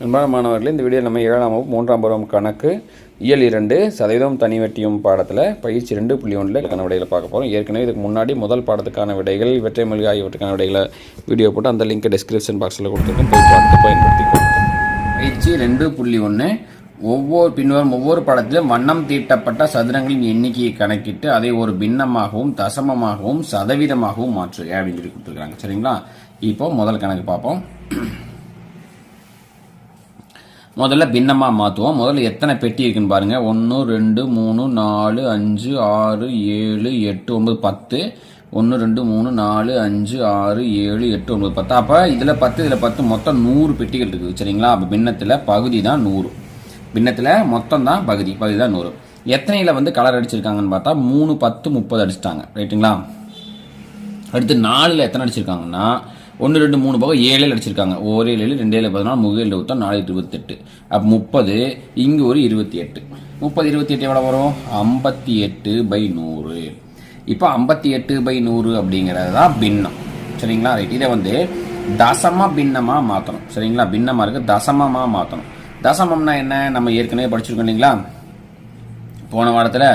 அன்பான மாணவர்களே இந்த வீடியோ நம்ம ஏழாம் வகுப்பு மூன்றாம் பருவம் கணக்கு இயல் இரண்டு சதவீதம் தனி வெட்டியும் பாடத்தில் பயிற்சி ரெண்டு புள்ளி ஒன்றில் இதுக்கான விடைகளை பார்க்க போகிறோம் ஏற்கனவே இதுக்கு முன்னாடி முதல் பாடத்துக்கான விடைகள் வெற்றை மொழி ஆகியவற்றுக்கான விடைகளை வீடியோ போட்டு அந்த லிங்க் டிஸ்கிரிப்ஷன் பாக்ஸில் கொடுத்துருக்கோம் போய் பார்த்து பயன்படுத்தி பயிற்சி ரெண்டு புள்ளி ஒன்று ஒவ்வொரு பின்வரும் ஒவ்வொரு படத்திலும் வண்ணம் தீட்டப்பட்ட சதுரங்களின் எண்ணிக்கையை கணக்கிட்டு அதை ஒரு பின்னமாகவும் தசமமாகவும் சதவீதமாகவும் மாற்று அப்படின்னு சொல்லி கொடுத்துருக்காங்க. சரிங்களா? இப்போ முதல் கணக்கு பார்ப்போம். முதல்ல பின்னமாக மாற்றுவோம் முதல்ல எத்தனை பெட்டி இருக்குன்னு பாருங்கள் ஒன்று ரெண்டு மூணு நாலு அஞ்சு ஆறு ஏழு எட்டு ஒன்பது பத்து. ஒன்று ரெண்டு மூணு நாலு அஞ்சு ஆறு ஏழு எட்டு ஒன்பது பத்து. அப்போ இதில் பத்து இதில் பத்து மொத்தம் நூறு பெட்டிகள் இருக்குது சரிங்களா? அப்போ பின்னத்தில் பகுதி தான் நூறு. பின்னத்தில் மொத்தம் தான் பகுதி. பகுதி தான் நூறு. எத்தனையில் வந்து கலர் அடிச்சிருக்காங்கன்னு பார்த்தா மூணு பத்து முப்பது அடிச்சிட்டாங்க. ரைட்டுங்களா அடுத்து நாலில் எத்தனை அடிச்சிருக்காங்கன்னா ஒன்று ரெண்டு மூணு போக ஏழில் அடிச்சிருக்காங்க. ஒரு ஏழு ரெண்டு ஏழு பதினாலு முக ஏழு இருபத்தா நாலு இருபத்தெட்டு. அப்போ முப்பது இங்கே ஒரு இருபத்தி எட்டு. முப்பது இருபத்தி எட்டு எவ்வளோ வரும்? ஐம்பத்தி எட்டு பை நூறு. இப்போ ஐம்பத்தி எட்டு பை நூறு அப்படிங்கிறது தான் பின்னம். சரிங்களா? ரைட் இதை வந்து தசம பின்னமாக மாற்றணும் சரிங்களா? பின்னமாக இருக்கு தசமமாக மாற்றணும் தசமம்னா என்ன? நம்ம ஏற்கனவே படிச்சிருக்கோம் இல்லைங்களா? போன வாரத்தில்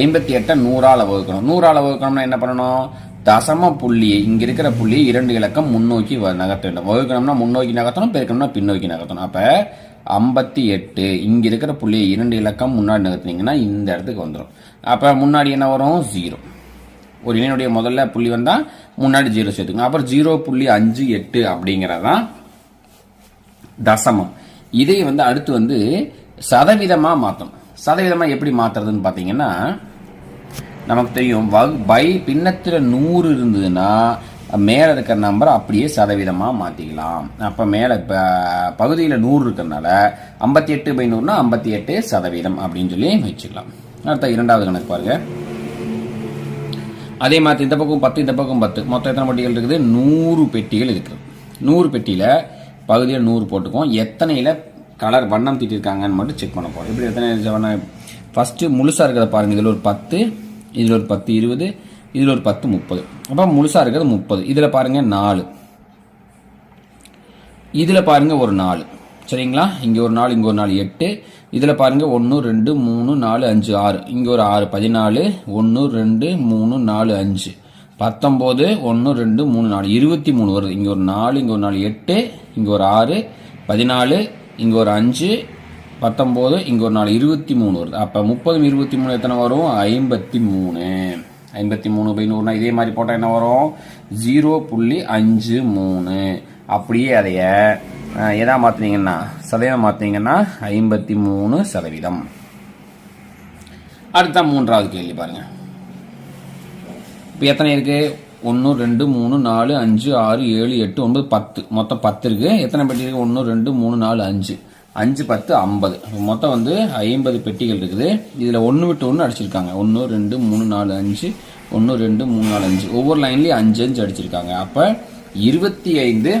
ஐம்பத்தி எட்டை நூறால் வகுக்கணும். நூறால் வகுக்கணும்னா என்ன பண்ணணும்? தசம புள்ளியை இங்க இருக்கிற புள்ளியை இரண்டு இலக்கம் முன்னோக்கி வ- நகர்த்த வேண்டும் வகுக்கணும்னா முன்னோக்கி நகர்த்தணும் பெருக்கணும்னா பின்னோக்கி நகர்த்தணும். அப்ப ஐம்பத்தி எட்டு இங்க இருக்கிற புள்ளியை இரண்டு இலக்கம் முன்னாடி நகர்த்தினீங்கன்னா இந்த இடத்துக்கு வந்துடும் அப்ப முன்னாடி என்ன வரும்? ஜீரோ. ஒரு இணையுடைய முதல்ல புள்ளி வந்தா முன்னாடி ஜீரோ சேர்த்துக்கணும் அப்புறம் ஜீரோ புள்ளி அஞ்சு எட்டு அப்படிங்கறதான் தசமம். இதை வந்து அடுத்து வந்து சதவீதமா மாத்தணும். சதவீதமா எப்படி மாத்துறதுன்னு பாத்தீங்கன்னா நமக்கு தெரியும். வகு பை பின்னத்தில் நூறு இருந்ததுன்னா மேலே இருக்கிற நம்பர் அப்படியே சதவீதமாக மாற்றிக்கலாம் அப்போ மேலே இப்போ பகுதியில் நூறு இருக்கிறனால ஐம்பத்தி எட்டு பை நூறுனா ஐம்பத்தி எட்டு சதவீதம் அப்படின்னு சொல்லி வச்சுக்கலாம். அடுத்த இரண்டாவது கணக்கு பாருங்கள் அதே மாதிரி இந்த பக்கம் பத்து இந்த பக்கம் பத்து. மொத்தம் எத்தனை பெட்டிகள் இருக்குது? நூறு பெட்டிகள் இருக்குது. நூறு பெட்டியில் பகுதியில் நூறு போட்டுக்குவோம். எத்தனையில் கலர் வண்ணம் தீட்டிருக்காங்கன்னு மட்டும் செக் பண்ண போகிறோம் இப்படி எத்தனை வண்ணம்? ஃபஸ்ட்டு முழுசாக இருக்கிறத பாருங்கள் இதில் ஒரு பத்து இதில் ஒரு பத்து இருபது இதில் ஒரு பத்து முப்பது. அப்போ முழுசாக இருக்கிறது முப்பது. இதில் பாருங்கள் நாலு. இதில் பாருங்கள் ஒரு நாலு. சரிங்களா? இங்கே ஒரு நாள் இங்கே ஒரு நாள் எட்டு. இதில் பாருங்கள் ஒன்று ரெண்டு மூணு நாலு அஞ்சு ஆறு. இங்கே ஒரு ஆறு பதினாலு ஒன்று ரெண்டு மூணு நாலு அஞ்சு. பத்தொம்போது ஒன்று ரெண்டு மூணு நாலு. இருபத்தி மூணு வருது. இங்கே ஒரு நாலு இங்கே ஒரு நாலு எட்டு இங்கே ஒரு ஆறு பதினாலு இங்கே ஒரு அஞ்சு பத்தொம்போது இங்கே ஒரு நாலு இருபத்தி மூணு வருது. அப்போ முப்பதும் இருபத்தி மூணு எத்தனை வரும்? ஐம்பத்தி மூணு ஐம்பத்தி மூணு பை நூறுனா இதே மாதிரி போட்டால் என்ன வரும்? ஜீரோ புள்ளி அஞ்சு மூணு. அப்படியே அதைய எதா மாற்றினீங்கன்னா சதவீதம் மாற்றினீங்கன்னா ஐம்பத்தி மூணு சதவீதம். அடுத்த மூன்றாவது கேள்வி பாருங்கள் இப்போ எத்தனை இருக்குது ஒன்று ரெண்டு மூணு நாலு அஞ்சு ஆறு ஏழு எட்டு ஒன்பது பத்து. மொத்தம் பத்து இருக்குது எத்தனை பெட்டி இருக்குது ஒன்று ரெண்டு மூணு நாலு அஞ்சு. அஞ்சு பத்து ஐம்பது. மொத்தம் வந்து ஐம்பது பெட்டிகள் இருக்குது. இதில் ஒன்று விட்டு ஒன்று அடிச்சிருக்காங்க. ஒன்று ரெண்டு மூணு நாலு அஞ்சு. ஒன்று ரெண்டு மூணு நாலு அஞ்சு. ஒவ்வொரு லைன்லேயும் அஞ்சு அஞ்சு அடிச்சிருக்காங்க. அப்போ இருபத்தி ஐந்து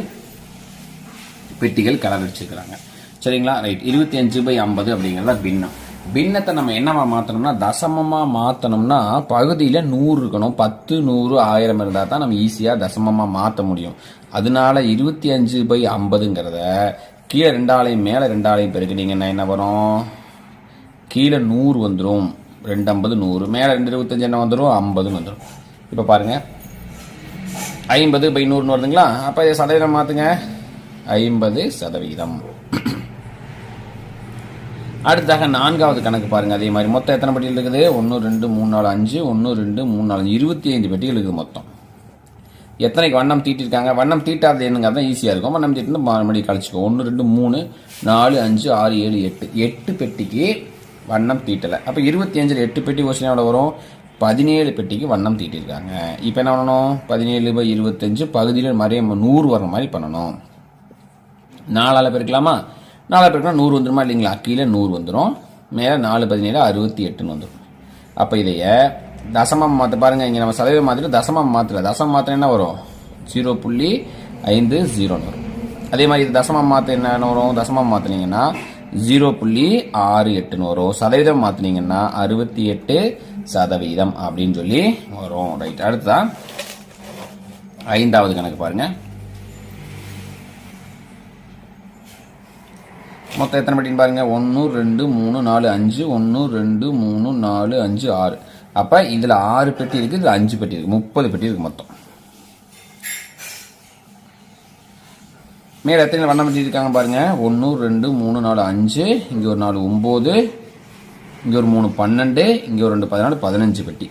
பெட்டிகள் கலர் அடிச்சிருக்கிறாங்க. சரிங்களா? ரைட் இருபத்தி அஞ்சு பை ஐம்பது அப்படிங்கிறத பின்னம். பின்னத்தை நம்ம என்னவா மாற்றணும்னா தசமமாக மாற்றணும்னா பகுதியில் நூறு இருக்கணும். பத்து நூறு ஆயிரம் இருந்தால் தான் நம்ம ஈஸியாக தசமமாக மாற்ற முடியும். அதனால இருபத்தி அஞ்சு பை ஐம்பதுங்கிறத கீழே ரெண்டாலையும் மேலே ரெண்டாலையும் பெருக்கிட்டீங்கன்னா என்ன வரும்? கீழே நூறு வந்துடும் ரெண்டு ஐம்பது நூறு. மேலே ரெண்டு இருபத்தஞ்சி என்ன வந்துடும் ஐம்பதுன்னு வந்துடும் இப்போ பாருங்கள் ஐம்பது பை நூறுன்னு வருதுங்களா? அப்போ இதை சதவீதம் மாற்றுங்க ஐம்பது சதவீதம். அடுத்தாக நான்காவது கணக்கு பாருங்கள் அதே மாதிரி மொத்தம் எத்தனை பெட்டிகள் இருக்குது? ஒன்று ரெண்டு மூணு நாலு அஞ்சு. ஒன்று ரெண்டு மூணு நாலு அஞ்சு. இருபத்தி ஐந்து பெட்டிகள் இருக்குது மொத்தம். எத்தனைக்கு வண்ணம் தீட்டிருக்காங்க? வண்ணம் தீட்டாதது என்னங்கிறது தான் ஈஸியாக இருக்கும். வண்ணம் தீட்டு மறுபடியும் கழிச்சிக்கோ. ஒன்று ரெண்டு மூணு நாலு அஞ்சு ஆறு ஏழு எட்டு. எட்டு பெட்டிக்கு வண்ணம் தீட்டலை. அப்போ இருபத்தி அஞ்சில் எட்டு பெட்டி கொஸ்டின் வரும்? பதினேழு பெட்டிக்கு வண்ணம் தீட்டிருக்காங்க. இப்போ என்ன பண்ணணும்? பதினேழு பை இருபத்தஞ்சு பகுதியில் மறைய நூறு வர மாதிரி பண்ணணும். நாலால் பெருக்கலாமா? நாலால் பெருக்கலாம் நூறு வந்துடுமா இல்லைங்களா? கீழே நூறு வந்துடும் மேலே நாலு பதினேழு அறுபத்தி எட்டுன்னு வந்துடும் அப்போ இதைய தசமம் மாற்ற பாருங்கள் இங்கே நம்ம சதவீதம் மாற்றிட்டு தசமம் மாற்றல தசமம் மாத்திரம் என்ன வரும்? ஜீரோ புள்ளி ஐந்து ஜீரோன்னு வரும். அதே மாதிரி இது தசமம் மாற்ற என்ன வரும்? தசமம் மாற்றினீங்கன்னா ஜீரோ புள்ளி ஆறு எட்டுன்னு வரும். சதவீதம் மாற்றினீங்கன்னா அறுபத்தி எட்டு சதவீதம் அப்படின்னு சொல்லி வரும். ரைட் அடுத்ததான் ஐந்தாவது கணக்கு பாருங்க. மொத்தம் எத்தனை பட்டின்னு பாருங்க? ஒன்று ரெண்டு மூணு நாலு அஞ்சு. ஒன்று ரெண்டு மூணு நாலு அஞ்சு ஆறு. அப்போ இதில் ஆறு பெட்டி இருக்குது இதில் அஞ்சு பெட்டி இருக்குது முப்பது பெட்டி இருக்குது மொத்தம். மேலே எத்தனை வண்ணம் பண்ணியிருக்காங்க இருக்காங்க ஒன்று ரெண்டு மூணு நாலு அஞ்சு இங்கே ஒரு நாலு ஒம்பது இங்கே ஒரு மூணு பன்னெண்டு இங்கே ஒரு ரெண்டு பதினாலு பதினஞ்சு பெட்டி.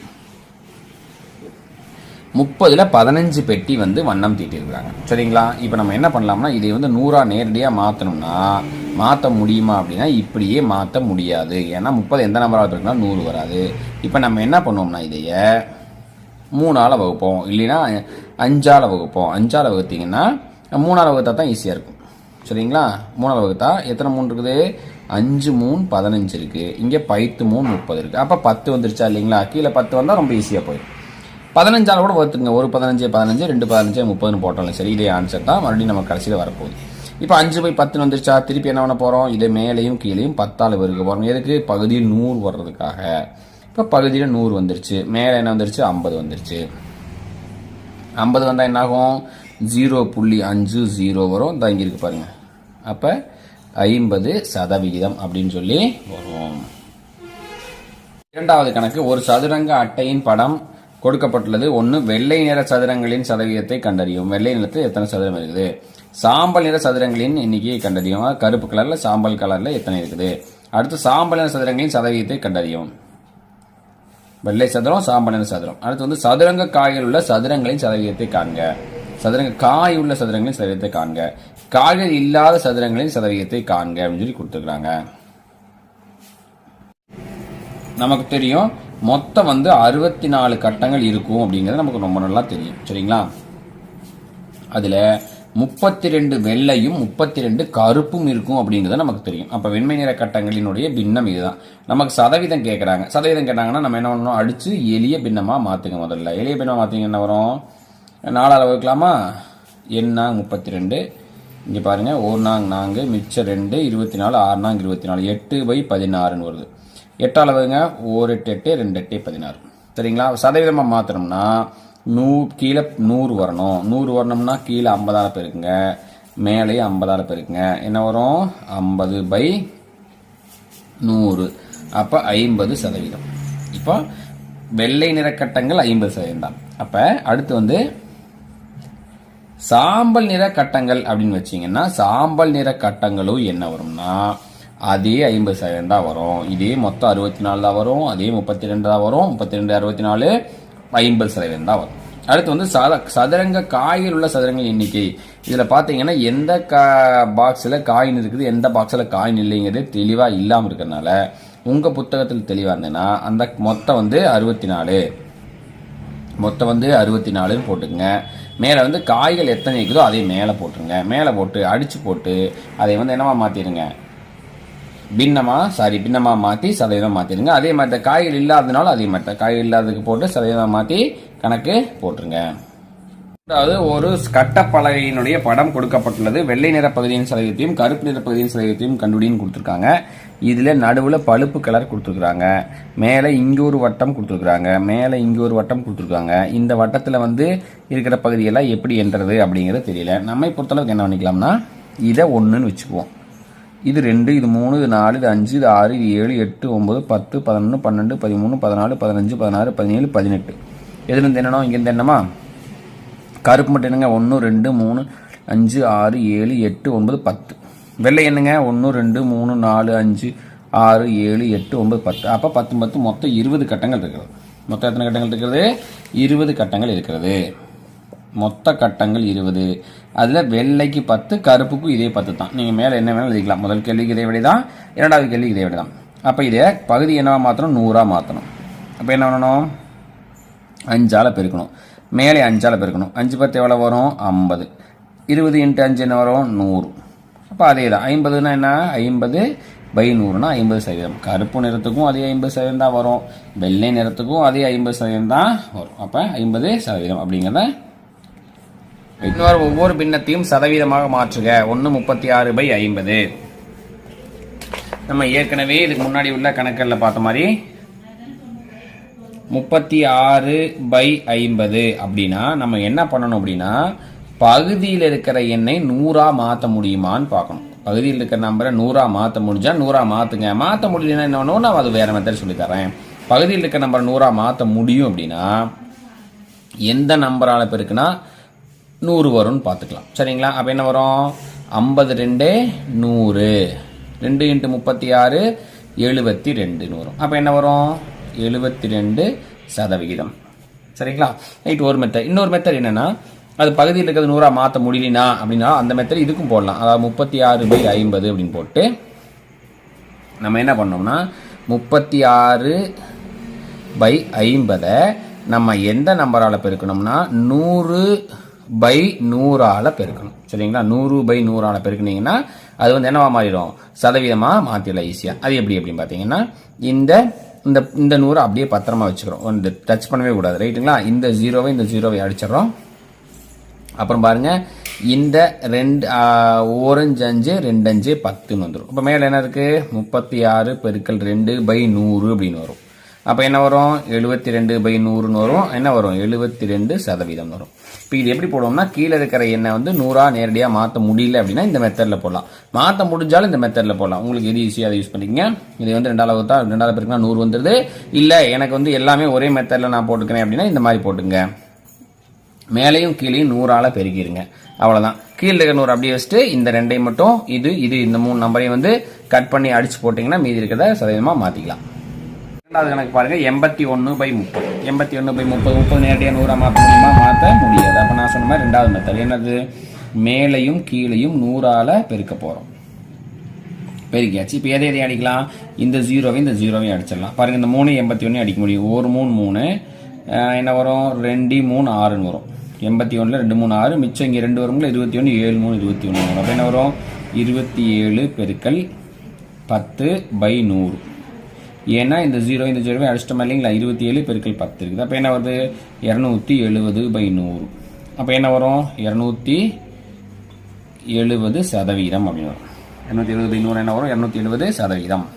முப்பதில் பதினஞ்சு பெட்டி வந்து வண்ணம் தீட்டியிருக்கிறாங்க. சரிங்களா? இப்போ நம்ம என்ன பண்ணலாம்னா இதை வந்து நூறாக நேரடியாக மாற்றணும்னா மாற்ற முடியுமா அப்படின்னா இப்படியே மாற்ற முடியாது. ஏன்னா முப்பது எந்த நம்பராக இருக்குன்னா நூறு வராது. இப்போ நம்ம என்ன பண்ணுவோம்னா இதைய மூணால் வகுப்போம். இல்லைன்னா அஞ்சால் வகுப்போம். அஞ்சால் வகுத்தீங்கன்னா மூணால் வகுத்தா தான் ஈஸியாக இருக்கும். சரிங்களா? மூணால் வகுத்தா எத்தனை மூணு இருக்குது? அஞ்சு மூணு பதினஞ்சு இருக்குது இங்கே பைத்து மூணு முப்பது இருக்குது அப்போ பத்து வந்துருச்சா இல்லைங்களா? கீழே பத்து வந்தால் ரொம்ப ஈஸியாக போயிடும். பதினஞ்சால் கூட வகுத்துங்க ஒரு பதினஞ்சு பதினஞ்சு ரெண்டு பதினஞ்சு முப்பதுன்னு போட்டாலும் சரி இதே ஆன்சர் தான் மறுபடியும் நம்ம கடைசியில் வரப்போகுது. இப்போ அஞ்சு போய் பத்துன்னு வந்துருச்சா? திருப்பி என்ன பண்ண போகிறோம் இதை மேலேயும் கீழேயும் பத்தால் பெருக்க போகிறோம் எதுக்கு? பகுதியில் நூறு வர்றதுக்காக. இப்போ பகுதியில் நூறு வந்துருச்சு. மேலே என்ன வந்துருச்சு? ஐம்பது வந்துருச்சு. ஐம்பது வந்தால் என்னாகும்? ஜீரோ புள்ளி அஞ்சு ஜீரோ வரும். இந்த இங்கே பாருங்க. அப்போ ஐம்பது சதவிகிதம் அப்படின்னு சொல்லி வரும். இரண்டாவது கணக்கு ஒரு சதுரங்க அட்டையின் படம் கொடுக்கப்பட்டுள்ளது. ஒன்று வெள்ளை நிற சதுரங்களின் சதவீதத்தை கண்டறியும். வெள்ளை நிறத்தில் எத்தனை சதுரம் இருக்குது? சாம்பல் நிற சதுரங்களின் எண்ணிக்கையை கண்டறியும். கருப்பு கலரில் சாம்பல் கலரில் எத்தனை இருக்குது? அடுத்து சாம்பல் நிற சதுரங்களின் சதவீதத்தை கண்டறியும். வெள்ளை சதுரம் சாம்பல் நிற சதுரம். அடுத்து வந்து சதுரங்க காயில் உள்ள சதுரங்களின் சதவீதத்தை காண்க. சதுரங்க காய் உள்ள சதுரங்களின் சதவீதத்தை காண்க. காய்கள் இல்லாத சதுரங்களின் சதவீதத்தை காண்க அப்படின்னு சொல்லி கொடுத்துருக்காங்க நமக்கு தெரியும் மொத்தம் வந்து அறுபத்தி நாலு கட்டங்கள் இருக்கும் அப்படிங்கிறது நமக்கு ரொம்ப நல்லா தெரியும். சரிங்களா? அதில் முப்பத்தி ரெண்டு வெள்ளையும் முப்பத்தி ரெண்டு கருப்பும் இருக்கும் அப்படிங்கிறது நமக்கு தெரியும். அப்போ வெண்மை நிற கட்டங்களினுடைய பின்னம் இதுதான். நமக்கு சதவீதம் கேட்குறாங்க சதவீதம் கேட்டாங்கன்னா நம்ம என்ன பண்ணணும்? அடித்து எளிய பின்னமாக மாற்றுங்க முதல்ல. எளிய பின்னமாக மாத்தீங்க என்ன வரும்? நாலாவது வகுக்கலாமா? எண்ணா முப்பத்தி ரெண்டு இங்கே பாருங்கள் ஒரு நாங் நான்கு மிச்சம் ரெண்டு இருபத்தி நாலு ஆறு நாங்க இருபத்தி நாலு எட்டு பை பதினாறுன்னு வருது. எட்டால் வருங்க ஒரு எட்டு எட்டு ரெண்டு எட்டு பதினாறு. சரிங்களா? சதவீதமாக மாற்றணும்னா நூ கீழே நூறு வரணும். நூறு வரணும்னா கீழே ஐம்பதால பெருக்குங்க. மேலே ஐம்பதால பெருக்குங்க. என்ன வரும்? ஐம்பது பை நூறு. அப்போ ஐம்பது சதவீதம். இப்போ வெள்ளை நிற கட்டங்கள் ஐம்பது சதவீதம் தான். அப்போ அடுத்து வந்து சாம்பல் நிற கட்டங்கள் அப்படின்னு வச்சீங்கன்னா சாம்பல் நிற கட்டங்களும் என்ன வரும்னா அதே ஐம்பது சதவீதம் தான் வரும். இதே மொத்தம் அறுபத்தி நாலு தான் வரும். அதே முப்பத்தி ரெண்டு தான் வரும். முப்பத்தி ரெண்டு அறுபத்தி நாலு ஐம்பது சதவீதம் தான் வரும். அடுத்து வந்து சத சதுரங்க காயில் உள்ள சதுரங்க எண்ணிக்கை. இதில் பார்த்தீங்கன்னா எந்த கா பாக்ஸில் காயின் இருக்குது எந்த பாக்ஸில் காயின் இல்லைங்கிறது தெளிவாக இல்லாமல் இருக்கிறனால உங்கள் புத்தகத்தில் தெளிவாக இருந்ததுன்னா அந்த மொத்தம் வந்து அறுபத்தி நாலு மொத்தம் வந்து அறுபத்தி நாலுன்னு போட்டுக்கங்க. மேலே வந்து காய்கள் எத்தனை இருக்குதோ அதை மேலே போட்டுருங்க. மேலே போட்டு அடித்து போட்டு அதை வந்து என்னவா மாற்றிடுங்க பின்னமாக சாரி பின்னமாக மாற்றி சதவீதம் மாற்றிடுங்க அதே மாதிரி தான் காய்கள் இல்லாததுனால அதே மாதிரி தான். காய்கள் இல்லாததுக்கு போட்டு சதவீதம் மாற்றி கணக்கு போட்டுருங்க. அதாவது ஒரு கட்டப்பலகையினுடைய படம் கொடுக்கப்பட்டுள்ளது. வெள்ளை நிற பகுதியின் சதவீதத்தையும் கருப்பு நிற பகுதியின் சதவீதத்தையும் கண்டுபிடின்னு கொடுத்துருக்காங்க. இதில் நடுவில் பழுப்பு கலர் கொடுத்துருக்குறாங்க. மேலே இங்கே ஒரு வட்டம் கொடுத்துருக்குறாங்க. மேலே இங்கே ஒரு வட்டம் கொடுத்துருக்காங்க. இந்த வட்டத்தில் வந்து இருக்கிற பகுதியெல்லாம் எப்படி என்றது அப்படிங்கிறது தெரியல. நம்மை பொறுத்தளவுக்கு என்ன பண்ணிக்கலாம்னா இதை ஒன்றுன்னு வச்சுக்குவோம். இது ரெண்டு இது மூணு இது நாலு இது அஞ்சு இது ஆறு இது ஏழு எட்டு ஒம்பது பத்து பதினொன்று பன்னெண்டு பதிமூணு பதினாலு பதினஞ்சு பதினாறு பதினேழு பதினெட்டு. எதுலேருந்து என்னென்னா இங்கேருந்து என்னமா கருப்பு மட்டும் என்னங்க ஒன்று ரெண்டு மூணு அஞ்சு ஆறு ஏழு எட்டு ஒன்பது பத்து. வெள்ளை என்னங்க? ஒன்று ரெண்டு மூணு நாலு அஞ்சு ஆறு ஏழு எட்டு ஒன்பது பத்து. அப்போ பத்து பத்து மொத்தம் இருபது கட்டங்கள் இருக்கிறது. மொத்தம் எத்தனை கட்டங்கள் இருக்கிறது? இருபது கட்டங்கள் இருக்கிறது. மொத்த கட்டங்கள் இருபது. அதில் வெள்ளைக்கு பத்து கருப்புக்கும் இதே பத்து தான். நீங்கள் மேலே என்ன வேணாலும் எழுதிக்கலாம். முதல் கேள்விக்கு இதே விட தான் இரண்டாவது கேள்விக்கு இதே விட தான் அப்போ இதே பகுதி என்னவாக மாற்றணும் நூறாக மாற்றணும் அப்போ என்ன பண்ணணும்? அஞ்சால் பெருக்கணும். மேலே அஞ்சால் பெருக்கணும். அஞ்சு பத்து எவ்வளோ வரும்? ஐம்பது. இருபது இன்ட்டு அஞ்சு என்ன வரும்? நூறு. அப்போ அதே தான் ஐம்பதுனா என்ன? ஐம்பது பை நூறுனா ஐம்பது சதவீதம். கருப்பு நிறத்துக்கும் அதே ஐம்பது சதவீதம் தான் வரும். வெள்ளை நிறத்துக்கும் அதே ஐம்பது சதவீதம் தான் வரும். அப்போ ஐம்பது சதவீதம் அப்படிங்கிறத இன்னொரு ஒவ்வொரு பின்னத்தையும் சதவீதமாக மாற்றுக. ஒன்று முப்பத்தி ஆறு பை ஐம்பது. நம்ம ஏற்கனவே இதுக்கு முன்னாடி உள்ள கணக்கில் பார்த்த மாதிரி முப்பத்தி ஆறு பை ஐம்பது அப்படின்னா நம்ம என்ன பண்ணணும் அப்படின்னா பகுதியில் இருக்கிற எண்ணை நூறாக மாற்ற முடியுமான்னு பார்க்கணும். பகுதியில் இருக்கிற நம்பரை நூறாக மாற்ற முடிஞ்சால் நூறாக மாற்றுங்க மாற்ற முடியலன்னா என்ன பண்ணுவோம் நான் அது வேறு மெத்தட் சொல்லித்தரேன் பகுதியில் இருக்கிற நம்பரை நூறாக மாற்ற முடியும் அப்படின்னா எந்த நம்பரால் பெருக்குன்னா நூறு வரும்னு பார்த்துக்கலாம். சரிங்களா? அப்போ என்ன வரும்? ஐம்பது ரெண்டு நூறு. ரெண்டு இன்ட்டு முப்பத்தி ஆறு எழுபத்தி ரெண்டுன்னு வரும் அப்போ என்ன வரும்? எழுபத்தி ரெண்டு சதவிகிதம். சரிங்களா? ரைட் ஒரு மெத்தட் இன்னொரு மெத்தட் என்னென்னா அது பகுதியில் இருக்கிறது நூறாக மாற்ற முடியலனா அப்படின்னா அந்த மெத்தட் இதுக்கும் போடலாம். அதாவது முப்பத்தி ஆறு பை ஐம்பது அப்படின்னு போட்டு நம்ம என்ன பண்ணோம்னா முப்பத்தி ஆறு பை ஐம்பதை நம்ம எந்த நம்பரால் பெருக்கணும்னா நூறு பை நூறால் பெருக்கணும். சரிங்களா? நூறு பை நூறால் பெருக்குனீங்கன்னா அது வந்து என்னவா மாறிடும்? சதவீதமாக மாற்றிடலாம் ஈஸியாக அது எப்படி அப்படின்னு பார்த்தீங்கன்னா இந்த இந்த இந்த நூறை அப்படியே பத்திரமா வச்சுக்கிறோம். வந்து டச் பண்ணவே கூடாது. ரைட்டுங்களா? இந்த ஜீரோவை இந்த ஜீரோவை அடிச்சிடறோம். அப்புறம் பாருங்க. இந்த ரெண்டு ஓரஞ்சு அஞ்சு ரெண்டு அஞ்சு பத்துன்னு வந்துடும் இப்போ மேலே என்ன இருக்கு? முப்பத்தி ஆறு பெருக்கல் ரெண்டு பை நூறு அப்படின்னு வரும். அப்போ என்ன வரும்? எழுபத்தி ரெண்டு பை நூறுன்னு வரும். என்ன வரும்? எழுபத்தி ரெண்டு சதவீதம் வரும். இப்போ இது எப்படி போடுவோம்னா கீழே இருக்கிற எண்ணெய் வந்து நூறாக நேரடியாக மாற்ற முடியல அப்படின்னா இந்த மெத்தடில் போடலாம். மாற்ற முடிஞ்சாலும் இந்த மெத்தடில் போடலாம். உங்களுக்கு எது ஈஸியாக அதை யூஸ் பண்ணிக்கங்க. இது வந்து ரெண்டாவது தான் ரெண்டாவது பேருக்குனா நூறு வந்துடுது இல்லை எனக்கு வந்து எல்லாமே ஒரே மெத்தடில் நான் போட்டுக்கிறேன் அப்படின்னா இந்த மாதிரி போட்டுங்க. மேலேயும் கீழேயும் நூறால் பெருக்கிடுங்க அவ்வளோதான் கீழே இருக்கிற நூறு அப்படியே வச்சுட்டு இந்த ரெண்டையும் மட்டும் இது இது இந்த மூணு நம்பரையும் வந்து கட் பண்ணி அடிச்சு போட்டிங்கன்னா மீதி இருக்கிறத சதவீதமாக மாற்றிக்கலாம் ரெண்டாவது கணக்கு பாருங்க எண்பத்தி ஒன்று பை முப்பது. எண்பத்தி ஒன்று பை முப்பது முப்பது நேரடியாக நூறாக மாற்ற முடியுமா? மாற்ற முடியாது. அப்போ நான் சொன்ன மாதிரி ரெண்டாவது மெத்தட் என்னது? மேலையும் கீழையும் நூறால பெருக்க போகிறோம் பெருக்கியாச்சு. இப்போ எதை எதையும் அடிக்கலாம்? இந்த ஜீரோவையும் இந்த ஜீரோவையும் அடிச்சிடலாம். பாருங்க இந்த மூணு எண்பத்தி ஒன்று அடிக்க முடியும். ஒரு மூணு மூணு என்ன வரும்? ரெண்டு மூணு ஆறுன்னு வரும். எண்பத்தி ஒன்றில் ரெண்டு மூணு ஆறு மிச்சம் இங்கே ரெண்டு வரும்ல இருபத்தி ஒன்று ஏழு மூணு இருபத்தி ஒன்று வரும் அப்போ என்ன வரும்? இருபத்தி ஏழு பெருக்கல் பத்து பை நூறு. ஏன்னா இந்த ஜீரோ இந்த ஜீரோவை அடிச்சிட்டோம் இல்லைங்களா? இருபத்தி ஏழு பெருக்கள் பத்து இருக்குது. அப்போ என்ன வருது? இரநூத்தி எழுபது பை நூறு. அப்போ என்ன வரும்? இரநூத்தி எழுபது சதவீதம் அப்படின்னு வரும். இரநூத்தி எழுபது பை நூறு என்ன வரும்? இரநூத்தி எழுபது சதவீதம்.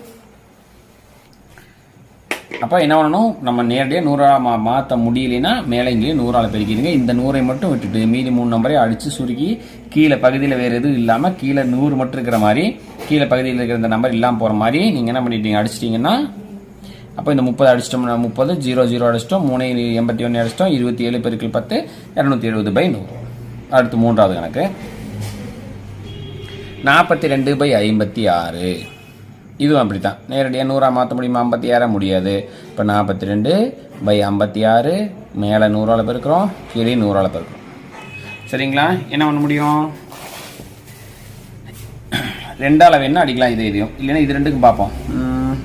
அப்போ என்ன பண்ணணும்? நம்ம நேரடியாக நூறாக மா மாற்ற முடியலைன்னா மேலே இங்கேயே நூறால் பெருக்கிடுங்க. இந்த நூறை மட்டும் விட்டுட்டு மீதி மூணு நம்பரை அடித்து சுருக்கி கீழே பகுதியில் வேறு எதுவும் இல்லாமல் கீழே நூறு மட்டும் இருக்கிற மாதிரி கீழே பகுதியில் இருக்கிற இந்த நம்பர் இல்லாமல் போகிற மாதிரி நீங்கள் என்ன பண்ணிட்டீங்க? அடிச்சிட்டிங்கன்னா அப்போ இந்த முப்பது அடிச்சிட்டோம்னா முப்பது ஜீரோ ஜீரோ அடிச்சிட்டோம் மூணு எண்பத்தி ஒன்று அடிச்சிட்டோம் இருபத்தி ஏழு பெருக்கள் பத்து இரநூத்தி எழுபது பை நூறு. அடுத்து மூன்றாவது கணக்கு. நாற்பத்தி ரெண்டு பை ஐம்பத்தி ஆறு. இதுவும் அப்படி தான் நேரடியாக நூறாக மாற்ற முடியுமா? ஐம்பத்தி ஆறாக முடியாது. இப்போ நாற்பத்தி ரெண்டு பை ஐம்பத்தி ஆறு மேலே நூறால் பெருக்கிறோம் கீழே நூறால் பெருக்கிறோம். சரிங்களா? என்ன பண்ண முடியும்? ரெண்டால் வேணா அடிக்கலாம் இது இதையும். இல்லைன்னா இது ரெண்டுக்கும் பார்ப்போம். ம்,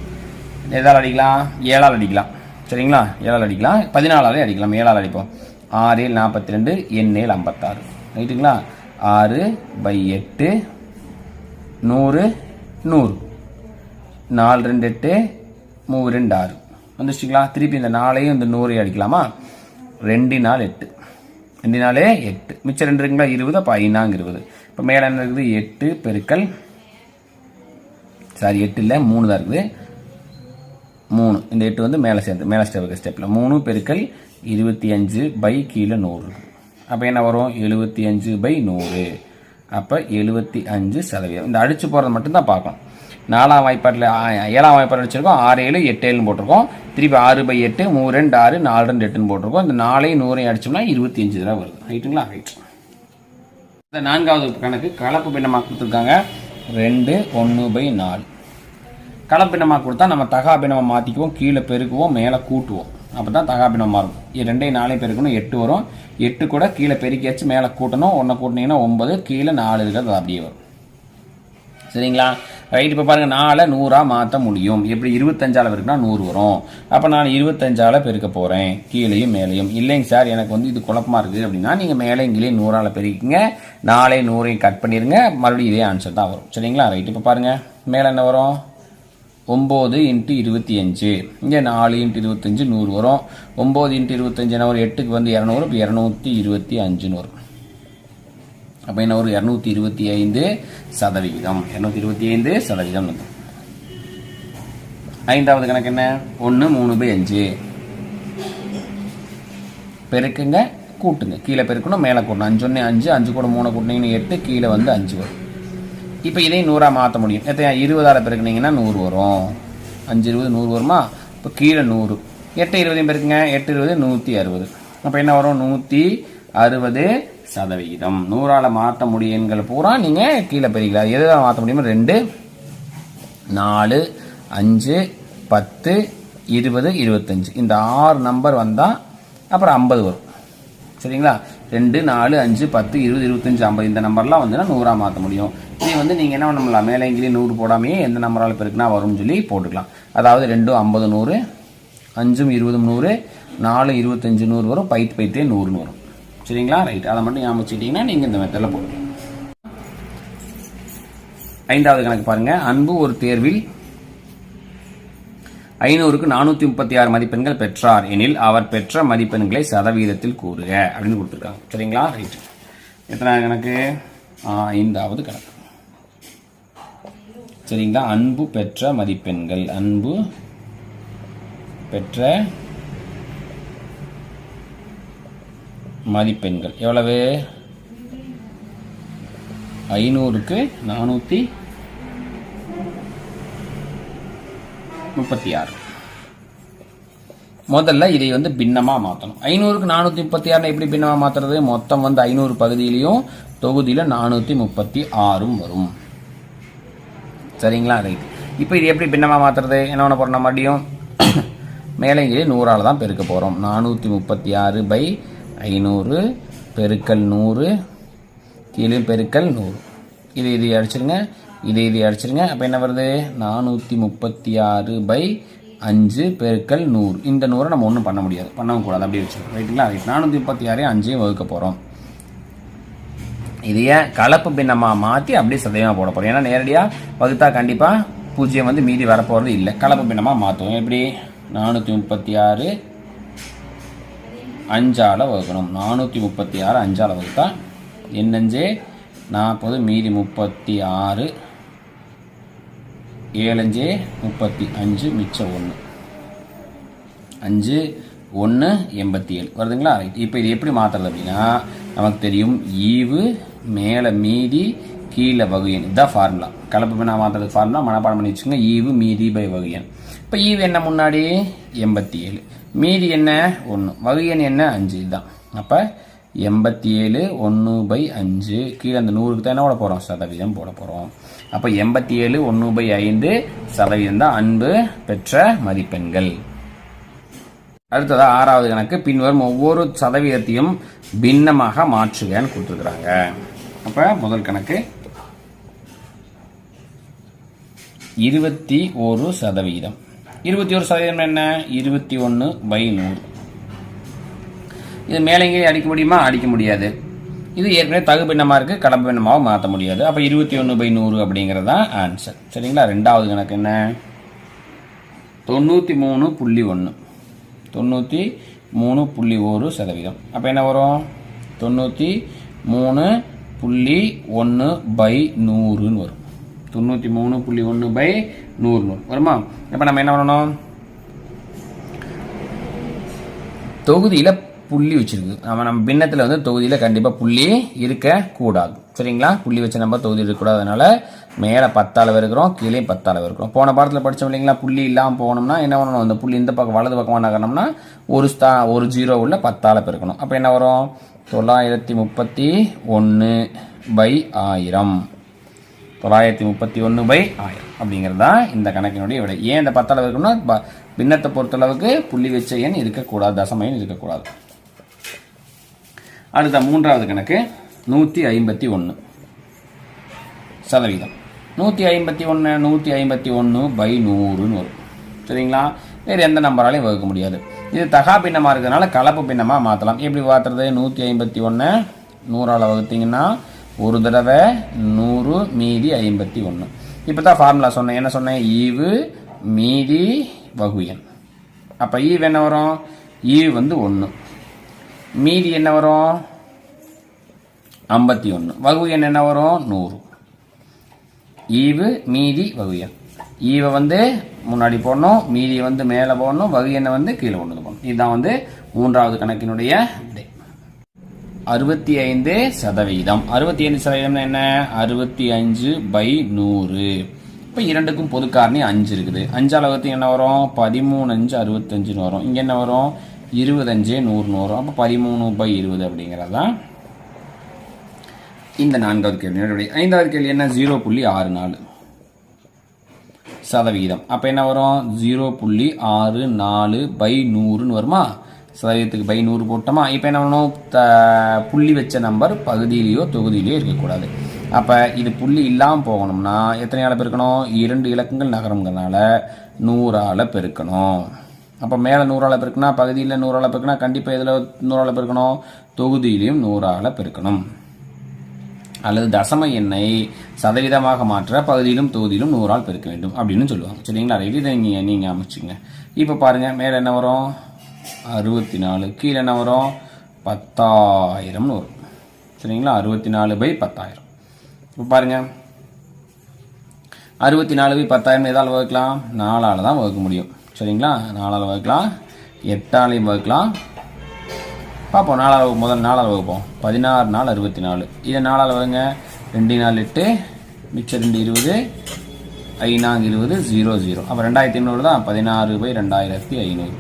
எதால் அடிக்கலாம்? ஏழால் அடிக்கலாம். சரிங்களா? ஏழால் அடிக்கலாம். பதினாலாலே அடிக்கலாம். ஏழால் அடிப்போம். ஆறு ஏழு நாற்பத்தி ரெண்டு எண்ணேழு ஐம்பத்தாறு. ரைட்டுங்களா? ஆறு பை எட்டு நூறு நூறு. நாலு ரெண்டு எட்டு மூணு ரெண்டு ஆறு. வந்துச்சுங்களா திருப்பி இந்த நாளையும் இந்த நூறையும் அடிக்கலாமா? ரெண்டு நாள் எட்டு. ரெண்டு நாளே எட்டு. மிச்சம் ரெண்டு இருக்குங்களா? இருபது. அப்போ ஐநாங்க இருபது இப்போ மேலே என்ன இருக்குது? எட்டு பெருக்கல். சாரி எட்டு இல்லை மூணு தான் இருக்குது. மூணு. இந்த எட்டு வந்து மேலே சேர்ந்து மேலே ஸ்டெப் ஸ்டெப்பில் மூணு பெருக்கல் இருபத்தி அஞ்சு பை கீழே நூறு அப்போ என்ன வரும்? எழுபத்தி அஞ்சு பை நூறு. அப்போ எழுபத்தி அஞ்சு சதவீதம். இந்த அடித்து போகிறது மட்டும்தான் பார்க்கணும். நாலாம் வாய்ப்பாட்டில் ஏழாம் வாய்ப்பாடு அடிச்சிருக்கோம் ஆறு ஏழு எட்டு ஏழுன்னு போட்டிருக்கோம். திருப்பி ஆறு பை எட்டு மூணு ரெண்டு ஆறு நாலு ரெண்டு எட்டுன்னு போட்டிருக்கோம். இந்த நாலையும் நூறையும் அடிச்சோம்னா இருபத்தி அஞ்சு தடவை வருது. ரைட்டுங்களா? ரைட் இந்த நான்காவது கணக்கு கலப்பு பின்னமாக கொடுத்துருக்காங்க. ரெண்டு ஒன்று பை நாலு. கலப்பினமாக கொடுத்தா நம்ம தகாபினமாக மாற்றிக்குவோம் கீழே பெருக்குவோம் மேலே கூட்டுவோம். அப்போ தான் தகாபினம் மாறும் இது ரெண்டையும் நாளையும் பெருக்கணும் எட்டு வரும். எட்டு கூட கீழே பெருக்கியாச்சு மேலே கூட்டணும். ஒன்றை கூட்டினீங்கன்னா ஒன்பது கீழே நாலு இருக்கிறது அப்படியே வரும். சரிங்களா? ரைட் இப்போ பாருங்கள் நாளை நூறாக மாற்ற முடியும். எப்படி இருபத்தஞ்சால இருக்குன்னா நூறு வரும். அப்போ நான் இருபத்தஞ்சால் பெருக்க போகிறேன் கீழேயும் மேலேயும். இல்லைங்க சார் எனக்கு வந்து இது குழப்பமா இருக்குது அப்படின்னா நீங்கள் மேலே கீழே நூறால பெருக்கிங்க நாளே நூறையும் கட் பண்ணிடுங்க மறுபடியும் இதே ஆன்சர் தான் வரும். சரிங்களா? ரைட் இப்போ பாருங்கள் மேலே என்ன வரும்? ஒம்பது இன்ட்டு இருபத்தி அஞ்சு. இங்கே நாலு இன்ட்டு இருபத்தஞ்சு நூறு வரும். ஒம்பது இன்ட்டு இருபத்தஞ்சு என்ன வரும்? எட்டுக்கு வந்து இரநூறு இப்போ இரநூத்தி இருபத்தி அஞ்சுன்னு வரும். அப்போ என்ன ஒரு இரநூத்தி இருபத்தி ஐந்து சதவிகிதம். இரநூத்தி இருபத்தி ஐந்து சதவிகிதம். வந்து ஐந்தாவது கணக்கு என்ன? ஒன்று மூணு பை அஞ்சு. பெருக்குங்க கூட்டுங்க. கீழே பெருக்கணும் மேலே கூட்டணும். அஞ்சு ஒன்று அஞ்சு. அஞ்சு கூட மூணு கூட்டினீங்கன்னு எட்டு கீழே வந்து அஞ்சு வரும். இப்போ இதையும் நூறாக மாற்ற முடியும். எத்தனை இருபதால் பெருக்குனீங்கன்னா நூறு வரும். அஞ்சு இருபது நூறு வருமா? இப்போ கீழே நூறு. எட்டு இருபதையும் பெருக்குங்க. எட்டு இருபது நூற்றி அறுபது. அப்போ என்ன வரும்? நூற்றி அறுபது சதவிகிதம். நூறால் மாற்ற முடியும் பூரா நீங்கள் கீழே பெருக்கலாம் எதாவது மாற்ற முடியுமோ ரெண்டு நாலு அஞ்சு பத்து இருபது இருபத்தஞ்சு. இந்த ஆறு நம்பர் வந்தால் அப்புறம் ஐம்பது வரும். சரிங்களா? ரெண்டு நாலு அஞ்சு பத்து இருபது இருபத்தஞ்சு ஐம்பது. இந்த நம்பர்லாம் வந்துன்னா நூறாக மாற்ற முடியும். இதே வந்து நீங்கள் என்ன பண்ணலாம்? மேலே நூறு போடாமையே எந்த நம்பரால் பெருக்குனா வரும்னு சொல்லி போட்டுக்கலாம். அதாவது ரெண்டும் ஐம்பது நூறு அஞ்சும் இருபதும் நூறு நாலு இருபத்தஞ்சு நூறு வரும். பைத்து பைத்தே நூறுன்னு வரும். சரிங்களா ரைட் அதை மட்டும் ஞாபகம் வச்சுக்கிட்டீங்கன்னா நீங்கள் இந்த மெத்தடில் போடலாம் ஐந்தாவது கணக்கு பாருங்க. அன்பு ஒரு தேர்வில் ஐநூறுக்கு நானூற்றி முப்பத்தி ஆறு மதிப்பெண்கள் பெற்றார். எனில் அவர் பெற்ற மதிப்பெண்களை சதவீதத்தில் கூறுக அப்படின்னு கொடுத்துருக்காங்க. சரிங்களா? ரைட் எத்தனை கணக்கு? ஐந்தாவது கணக்கு. சரிங்களா? அன்பு பெற்ற மதிப்பெண்கள். அன்பு பெற்ற மதிப்பெண்கள். எவ்வளவு? ஐநூறுக்கு நானூற்றி முப்பத்தி ஆறு முதல்ல இதை வந்து பின்னமாக மாற்றணும் ஐநூறுக்கு நானூற்றி முப்பத்தி ஆறுனா எப்படி பின்னமாக மாற்றுறது மொத்தம் வந்து ஐநூறு பகுதியிலையும் தொகுதியில நானூற்றி முப்பத்தி ஆறும் வரும். சரிங்களா? ரைட். இப்போ இது எப்படி பின்னமா மாத்துறது? என்ன பண்ண போறோம்? மறுபடியும் மேலே இங்கே நூறால் தான் பெருக்க போகிறோம் நானூற்றி முப்பத்தி ஆறு பை ஐநூறு பெருக்கல் நூறு கீழே பெருக்கல் நூறு. இது இது அடிச்சிருங்க இது இது அடிச்சிருங்க. அப்போ என்ன வருது? நானூற்றி முப்பத்தி ஆறு பை அஞ்சு பெருக்கல் நூறு. இந்த நூறை நம்ம ஒன்றும் பண்ண முடியாது. பண்ணவும் கூடாது. அப்படி வச்சுருக்கோம் ரைட்டுங்களா நானூற்றி முப்பத்தி ஆறையும் அஞ்சையும் வகுக்க போகிறோம் இதையே கலப்பு பின்னமாக மாற்றி அப்படியே சதவீதமாக போட போகிறோம் ஏன்னா நேரடியாக வகுத்தா கண்டிப்பாக பூஜ்ஜியம் வந்து மீதி வரப்போகிறது இல்லை. கலப்பு பின்னமாக மாற்றுவோம் எப்படி? நானூற்றி முப்பத்தி ஆறு அஞ்சால் வகுக்கணும். நானூற்றி முப்பத்தி ஆறு அஞ்சால் வகுத்தா எண்ணஞ்சு நாற்பது மீதி முப்பத்தி ஆறு ஏழஞ்சு முப்பத்தி அஞ்சு மிச்சம் ஒன்று அஞ்சு ஒன்று எண்பத்தி ஏழு வருதுங்களா? ரைட் இப்போ இது எப்படி மாற்றுறது அப்படின்னா நமக்கு தெரியும் ஈவு மேலே மீதி கீழே வகுயன் இதுதான் ஃபார்முலா கலப்பு பின்னா மாற்றுறது ஃபார்முலா மனப்பாடம் பண்ணி வச்சுக்கோங்க. ஈவு மீதி பை வகுயன் இப்போ ஈவு என்ன முன்னாடி? எண்பத்தி ஏழு மீதி என்ன? ஒன்று வகையன் என்ன? அஞ்சு. இதுதான் அப்போ எண்பத்தி ஏழு ஒன்று பை அஞ்சு. கீழே அந்த நூறுக்கு தான் என்ன போட போகிறோம் சதவீதம் போட போகிறோம் அப்போ எண்பத்தி ஏழு ஒன்று பை ஐந்து சதவீதம் தான் அன்பு பெற்ற மதிப்பெண்கள். அடுத்தது ஆறாவது கணக்கு. பின்வரும் ஒவ்வொரு சதவீதத்தையும் பின்னமாக மாற்றுகன்னு கொடுத்துருக்குறாங்க. அப்போ முதல் கணக்கு. இருபத்தி ஒரு சதவீதம். இருபத்தி ஒரு சதவீதம் என்ன? இருபத்தி ஒன்று பை நூறு. இது மேலேங்கே அடிக்க முடியுமா? அடிக்க முடியாது. இது ஏற்கனவே தகு பின்னமாக இருக்குது கடம்பு பின்னமாக மாற்ற முடியாது. அப்போ இருபத்தி ஒன்று பை நூறு அப்படிங்கிறது தான் ஆன்சர் சரிங்களா? ரெண்டாவது கணக்கு என்ன? தொண்ணூற்றி மூணு புள்ளி ஒன்று தொண்ணூற்றி மூணு புள்ளி ஒரு சதவீதம். அப்போ என்ன வரும்? தொண்ணூற்றி மூணு புள்ளி ஒன்று பை நூறுன்னு வரும். தொண்ணூற்றி மூணு புள்ளி ஒன்று பை நூறு நூறு. வருமா? இப்போ நம்ம என்ன பண்ணணும்? தொகுதியில் புள்ளி வச்சிருக்கு. நம்ம நம்ம பின்னத்தில் வந்து தொகுதியில் கண்டிப்பாக புள்ளி இருக்கக்கூடாது சரிங்களா? புள்ளி வச்ச நம்ம தொகுதி இருக்கக்கூடாதனால மேலே பத்தாளவு இருக்கிறோம் கீழே பத்தாளவு இருக்கிறோம் போன பாடத்தில் படித்தோம் இல்லைங்களா? புள்ளி இல்லாமல் போனோம்னா என்ன பண்ணணும்? அந்த புள்ளி இந்த பக்கம் வலது பக்கமாக நகரணும்னா ஒரு ஸ்தா ஒரு ஜீரோ உள்ள பத்தால இருக்கணும் அப்போ என்ன வரும்? தொள்ளாயிரத்தி முப்பத்தி ஒன்று பை ஆயிரம். தொள்ளாயிரத்தி முப்பத்தி ஒன்று பை ஆயிரம் அப்படிங்கிறது தான் இந்த கணக்கினுடைய விடை. ஏன் இந்த பத்தளவு இருக்குன்னா ப- பின்னத்தை பொறுத்தளவுக்கு புள்ளி வச்ச எண் இருக்கக்கூடாது தசம எண் இருக்கக்கூடாது. அடுத்த மூன்றாவது கணக்கு நூற்றி ஐம்பத்தி ஒன்று சதவீதம். நூற்றி ஐம்பத்தி ஒன்று நூற்றி ஐம்பத்தி ஒன்று பை நூறுன்னு வரும். சரிங்களா? வேறு எந்த நம்பராலையும் வகுக்க முடியாது. இது தகா பின்னமாக இருக்கிறதுனால கலப்பு பின்னமாக மாற்றலாம் எப்படி மாற்றுறது நூற்றி ஐம்பத்தி ஒன்று நூறால் வகுத்தீங்கன்னா ஒரு தடவை நூறு மீதி ஐம்பத்தி ஒன்று இப்போ தான் ஃபார்முலா சொன்னேன். என்ன சொன்னேன்? ஈவு மீதி வகுயன். அப்போ ஈவு என்ன வரும்? ஈவு வந்து ஒன்று மீதி என்ன வரும்? ஐம்பத்தி ஒன்று வகு என்ன வரும்? நூறு. ஈவு மீதி வகுயன். ஈவை வந்து முன்னாடி போடணும் மீதியை வந்து மேலே போடணும் வகு வந்து கீழே கொண்டு வந்து இதுதான் வந்து மூன்றாவது கணக்கினுடைய விடை அறுபத்தி ஐந்து சதவீதம். அறுபத்தி ஐந்து சதவீதம் என்ன? அறுபத்தி அஞ்சு பை நூறு. இப்போ இரண்டுக்கும் பொது காரணி அஞ்சு இருக்குது. அஞ்சால் வகுத்து என்ன வரும்? பதிமூணு அஞ்சு அறுபத்தஞ்சுன்னு வரும். இங்கே என்ன வரும்? இருபத்தஞ்சு நூறுன்னு வரும். அப்போ பதிமூணு பை இருபது அப்படிங்கிறது தான் இந்த நான்காவது கேள்வி. ஐந்தாவது கேள்வி என்ன? ஜீரோ புள்ளி ஆறு நாலு சதவிகிதம் அப்போ என்ன வரும்? ஜீரோ புள்ளி ஆறு நாலு பை நூறுன்னு வருமா? சதவீதத்துக்கு பை நூறு போட்டோமா? இப்போ என்ன பண்ணணும்? த புள்ளி வச்ச நம்பர் பகுதியிலேயோ தொகுதியிலையோ இருக்கக்கூடாது. அப்போ இது புள்ளி இல்லாமல் போகணும்னா எத்தனை ஆளை பெருக்கணும்? இரண்டு இலக்கங்கள் நகரங்கிறனால நூறால் பெருக்கணும். அப்போ மேலே நூறால் பெருக்குனா பகுதியில் நூறால் பெருக்குனா கண்டிப்பாக இதில் நூறால் பெருக்கணும்? தொகுதியிலையும் நூறால் பெருக்கணும். அல்லது தசம எண்ணை சதவீதமாக மாற்ற பகுதியிலும் தொகுதியிலும் நூறால் பெருக்க வேண்டும் அப்படின்னு சொல்லுவாங்க. சரிங்களா? இதை நீங்கள் நீங்கள் அமைச்சுங்க. இப்போ பாருங்கள் மேலே என்ன வரும்? அறுபத்தி நாலு கீழே என்ன வரும்? பத்தாயிரம்னு வரும். சரிங்களா? அறுபத்தி நாலு பை பத்தாயிரம். இப்போ பாருங்கள் அறுபத்தி நாலு பை பத்தாயிரம் எதால் வகுக்கலாம்? நாலால் தான் வகுக்க முடியும். சரிங்களா? நாலால் வகுக்கலாம். எட்டாலையும் வகுக்கலாம். பார்ப்போம் நாலாவது முதல் நாலாவது வகுப்போம். பதினாறு நாள் அறுபத்தி நாலு இதை நாலாவது வகுங்க. ரெண்டு நாள் எட்டு. மிச்சம் ரெண்டு இருபது. ஐநாங்க இருபது ஜீரோ ஜீரோ. அப்போ ரெண்டாயிரத்தி ஐநூறு தான். பதினாறு பை ரெண்டாயிரத்தி ஐநூறு.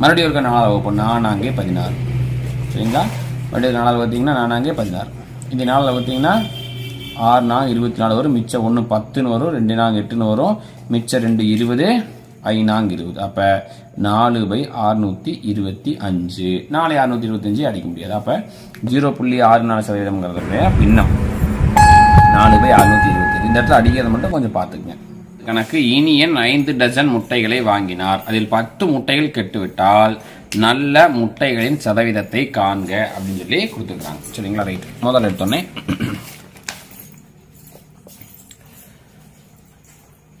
மறுபடியும் இருக்க நாலாவது வகுப்பு நானாங்கே பதினாறு. சரிங்களா? மறுபடியும் நாலாவது பார்த்தீங்கன்னா நானாங்கே பதினாறு. இந்த நாளில் பார்த்தீங்கன்னா ஆறு நாங்க இருபத்தி நாலு வரும். மிச்சம் ஒன்று பத்துன்னு வரும். ரெண்டு நாங்கள் எட்டுன்னு வரும். மிச்சம் ரெண்டு இருபது. ஐநாங்க இருபது. அப்போ நாலு பை அறுநூற்றி இருபத்தி அஞ்சு. நாலு அறுநூற்றி இருபத்தஞ்சு அடிக்க முடியாது. அப்போ ஜீரோ புள்ளி ஆறு நாலு சதவீதம்ங்கிறது விட பின்னம். நாலு பை அறுநூற்றி இருபத்தஞ்சு இந்த இடத்துல அடிக்கிறத மட்டும் கொஞ்சம் பார்த்துக்குங்க. கணக்கு. இனியன் ஐந்து டஜன் முட்டைகளை வாங்கினார். அதில் பத்து முட்டைகள் கெட்டுவிட்டால் நல்ல முட்டைகளின் சதவீதத்தை காண்க அப்படின்னு சொல்லி கொடுத்துருக்காங்க சரிங்களா? ரைட். முதல்ல எடுத்தோன்னே.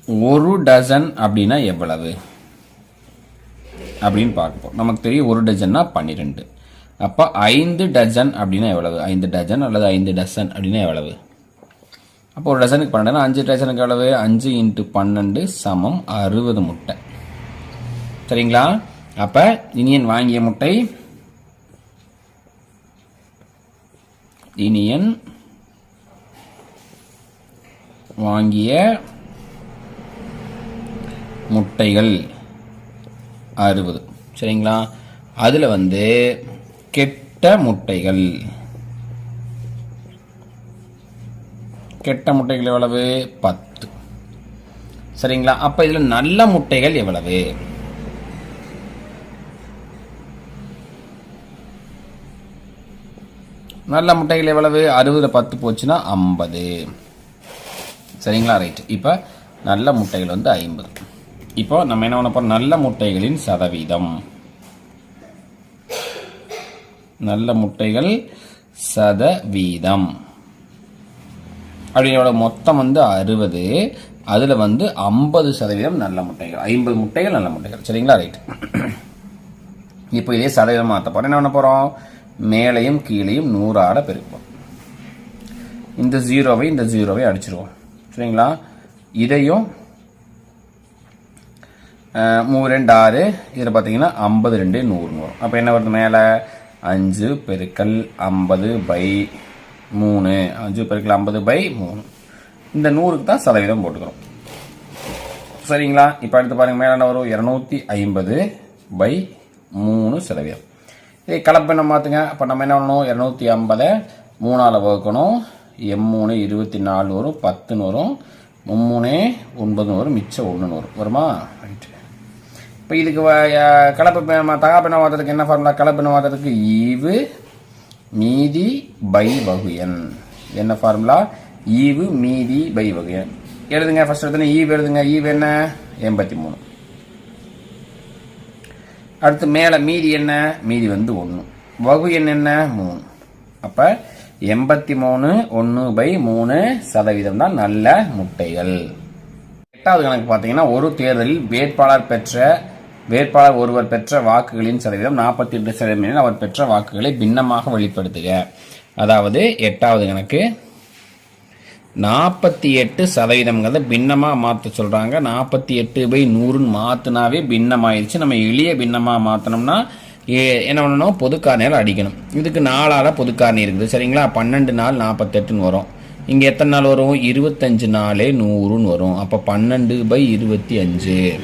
ஒரு டசன் அப்படின்னா எவ்வளவு? அப்படின்னு பார்ப்போம். நமக்கு தெரியும் ஒரு டஜன்னா பன்னிரெண்டு. அப்போ ஐந்து டஜன் அப்படின்னா எவ்வளவு? ஐந்து டஜன் அல்லது ஐந்து டசன் அப்படின்னா எவ்வளவு? அப்போ ஒரு டசனுக்கு பன்னெண்டு அஞ்சு டசனுக்கு எவ்வளவு அஞ்சு இன்ட்டு பன்னெண்டு சமம் அறுபது முட்டை. சரிங்களா? அப்போ இனியன் வாங்கிய முட்டை இனியன் வாங்கிய முட்டைகள் அறுபது. சரிங்களா? அதில் வந்து கெட்ட முட்டைகள். கெட்ட முட்டைகள் எவ்வளவு? பத்து. சரிங்களா? அப்போ இதில் நல்ல முட்டைகள் எவ்வளவு? நல்ல முட்டைகள் எவ்வளவு? அறுபதில் பத்து போச்சுன்னா ஐம்பது. சரிங்களா? ரைட் இப்போ நல்ல முட்டைகள் வந்து ஐம்பது. இப்போ நம்ம என்ன பண்ண போறோம்? நல்ல முட்டைகளின் சதவீதம். நல்ல முட்டைகள் சதவீதம். அப்படியோட மொத்தம் வந்து அறுபது. அதில் வந்து ஐம்பது சதவீதம் நல்ல முட்டைகள். ஐம்பது முட்டைகள் நல்ல முட்டைகள். சரிங்களா? ரைட் இப்போ இதே சதவீதம் மாற்ற போகிறோம் என்ன பண்ண போகிறோம் மேலையும் கீழையும் நூறாட பெருக்குவோம். இந்த ஜீரோவை இந்த ஜீரோவை அடிச்சிருவோம். சரிங்களா? இதையும் அஹ், மூணு ரெண்டு ஆறு இதில் பார்த்தீங்கன்னா ஐம்பது ரெண்டு நூறு நூறு அப்போ என்ன வருது மேலே? அஞ்சு பெருக்கல் ஐம்பது பை மூணு அஞ்சு பெருக்கில் ஐம்பது பை மூணு. இந்த நூறுக்கு தான் சதவீதம் போட்டுக்கிறோம். சரிங்களா? இப்போ அடுத்து பாருங்கள் மேலான வரும்? இரநூத்தி ஐம்பது பை மூணு சதவீதம். இதை கலப்பெண்ணை மாற்றுங்க அப்போ நம்ம என்ன பண்ணணும்? இரநூத்தி ஐம்பதை மூணால் வகுக்கணும். எம்மூணு இருபத்தி நாலு வரும் பத்துன்னு வரும். மும்மூணு ஒன்பதுன்னு வரும் மிச்சம் ஒன்றுன்னு வரும். வருமா? ரைட்டு இப்போ இதுக்கு வ- கலப்பு பெ- தகாப்பெண்ணை மாற்றுறதுக்கு என்ன ஃபார்முலா கலப்பெண்ணை மாற்றுறதுக்கு ஈவு மீதி பை வகுயன் என்ன ஃபார்முலா ஈவு மீதி பை வகுயன் எழுதுங்க ஃபர்ஸ்ட் எடுத்தோன்னே ஈவு எழுதுங்க. ஈவு என்ன? எண்பத்தி மூணு அடுத்து மேலே மீதி என்ன? மீதி வந்து ஒன்று வகு என்ன? மூணு. அப்போ எண்பத்தி மூணு ஒன்று பை மூணு சதவீதம் தான் நல்ல முட்டைகள். எட்டாவது கணக்கு பார்த்தீங்கன்னா ஒரு தேர்தலில் வேட்பாளர் பெற்ற வேட்பாளர் ஒருவர் பெற்ற வாக்குகளின் சதவீதம் நாற்பத்தி எட்டு சதவீதம் அவர் பெற்ற வாக்குகளை பின்னமாக வெளிப்படுத்துக. அதாவது எட்டாவது கணக்கு. நாற்பத்தி எட்டு சதவீதம்ங்கிறத பின்னமாக மாற்ற சொல்கிறாங்க நாற்பத்தி எட்டு பை நூறுன்னு மாற்றினாவே பின்னமாயிருச்சு. நம்ம எளிய பின்னமாக மாற்றினோம்னா ஏ- என்ன பண்ணணும்? பொதுக்காரணியால் அடிக்கணும். இதுக்கு நாலால் பொதுக்காரணி இருக்குது. சரிங்களா? பன்னெண்டு நாள் நாற்பத்தெட்டுன்னு வரும். இங்கே எத்தனை நாள் வரும்? இருபத்தஞ்சு நாளே நூறுன்னு வரும். அப்போ பன்னெண்டு பை இருபத்தி அஞ்சு.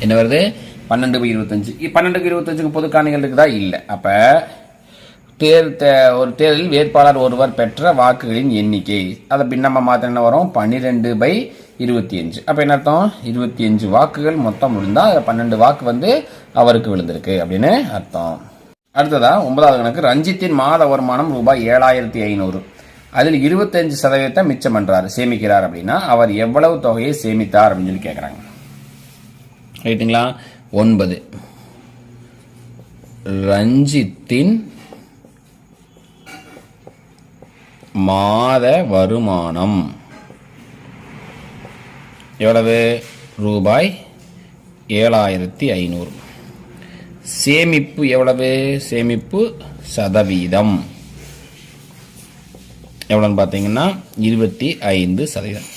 என்ன வருது? பன்னெண்டு பை இருபத்தஞ்சு. பன்னெண்டு பன்னெண்டுக்கு இருபத்தஞ்சுக்கு பொது காணிகள் இருக்குதா? இல்லை. அப்போ தேர் தே- ஒரு தேர்தலில் வேட்பாளர் ஒருவர் பெற்ற வாக்குகளின் எண்ணிக்கை. அதை பின்னமாக மாற்ற என்ன வரும்? பன்னிரெண்டு பை இருபத்தி அஞ்சு அப்போ என்ன அர்த்தம்? இருபத்தி அஞ்சு வாக்குகள் மொத்தம் விழுந்தால் அதில் பன்னெண்டு வாக்கு வந்து அவருக்கு விழுந்திருக்கு அப்படின்னு அர்த்தம். அடுத்ததா ஒன்பதாவது கணக்கு. ரஞ்சித்தின் மாத வருமானம் ரூபாய் ஏழாயிரத்தி ஐநூறு. அதில் இருபத்தஞ்சு சதவீதத்தை மிச்சம் பண்ணுறாரு சேமிக்கிறார் அப்படின்னா அவர் எவ்வளவு தொகையை சேமித்தார் அப்படின்னு சொல்லி கேட்குறாங்க ரைட்டுங்களா ஒன்பது. ரஞ்சித்தின் மாத வருமானம். எவ்வளவு? ரூபாய் ஏழாயிரத்தி ஐநூறு. சேமிப்பு எவ்வளவு? சேமிப்பு சதவீதம். எவ்வளோன்னு பார்த்தீங்கன்னா இருபத்தி ஐந்து சதவீதம்.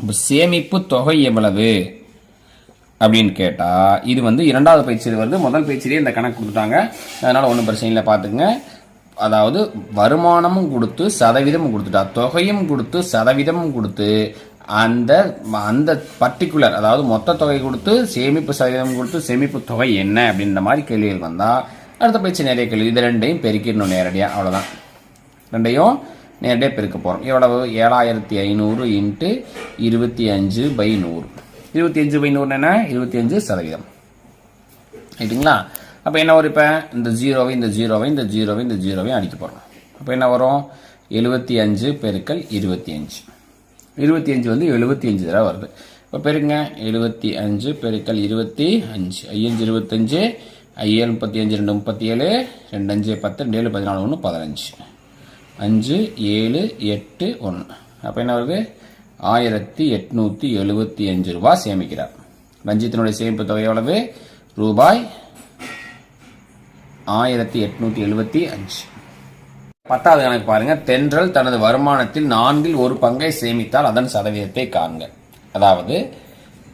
இப்போ சேமிப்பு தொகை எவ்வளவு? அப்படின்னு கேட்டால் இது வந்து இரண்டாவது பயிற்சியில் வருது. முதல் பயிற்சியிலே இந்த கணக்கு கொடுத்துட்டாங்க. அதனால் ஒன்றும் பிரச்சனை இல்லை பார்த்துக்குங்க அதாவது வருமானமும் கொடுத்து சதவீதமும் கொடுத்துட்டா தொகையும் கொடுத்து சதவீதமும் கொடுத்து அந்த அந்த பர்டிகுலர் அதாவது மொத்த தொகை கொடுத்து சேமிப்பு சதவீதம் கொடுத்து சேமிப்பு தொகை என்ன அப்படின்ற மாதிரி கேள்விகள் வந்தால் அடுத்த பயிற்சி நிறைய கேள்வி. இது ரெண்டையும் பெருக்கிடணும் நேரடியாக அவ்வளோதான் ரெண்டையும் நேரடியாக பெருக்க போகிறோம் எவ்வளவு? ஏழாயிரத்தி ஐநூறு இன்ட்டு இருபத்தி அஞ்சு பை நூறு. இருபத்தி அஞ்சு பை நூறு என்ன இருபத்தி அஞ்சு சதவீதம். ரைட்டுங்களா அப்போ என்ன வரும் இப்போ? இந்த ஜீரோவை இந்த ஜீரோவை இந்த ஜீரோவை இந்த ஜீரோவையும் அடிக்க போகிறோம் அப்போ என்ன வரும்? எழுபத்தி அஞ்சு பெருக்கல் இருபத்தி அஞ்சு. இருபத்தி அஞ்சு வந்து எழுபத்தி அஞ்சு தடவை வருது. இப்போ பெருங்க எழுபத்தி அஞ்சு பெருக்கல் இருபத்தி அஞ்சு. ஐயஞ்சு இருபத்தஞ்சு ஐஏழு முப்பத்தி அஞ்சு ரெண்டு முப்பத்தி ஏழு ரெண்டு அஞ்சு பத்து ரெண்டு ஏழு பதினாலு ஒன்று பதினஞ்சு. அஞ்சு ஏழு எட்டு ஒன்று அப்போ என்ன வருது? ஆயிரத்தி எட்நூற்றி எழுபத்தி அஞ்சு ரூபாய் சேமிக்கிறார். ரஞ்சித்தினுடைய சேமிப்பு தொகை எவ்வளவு? ரூபாய் ஆயிரத்தி எட்நூற்றி எழுபத்தி அஞ்சு. பத்தாவது கணக்கு பாருங்க. தென்றல் தனது வருமானத்தில் நான்கில் ஒரு பங்கை சேமித்தால் அதன் சதவீதத்தை காண்க. அதாவது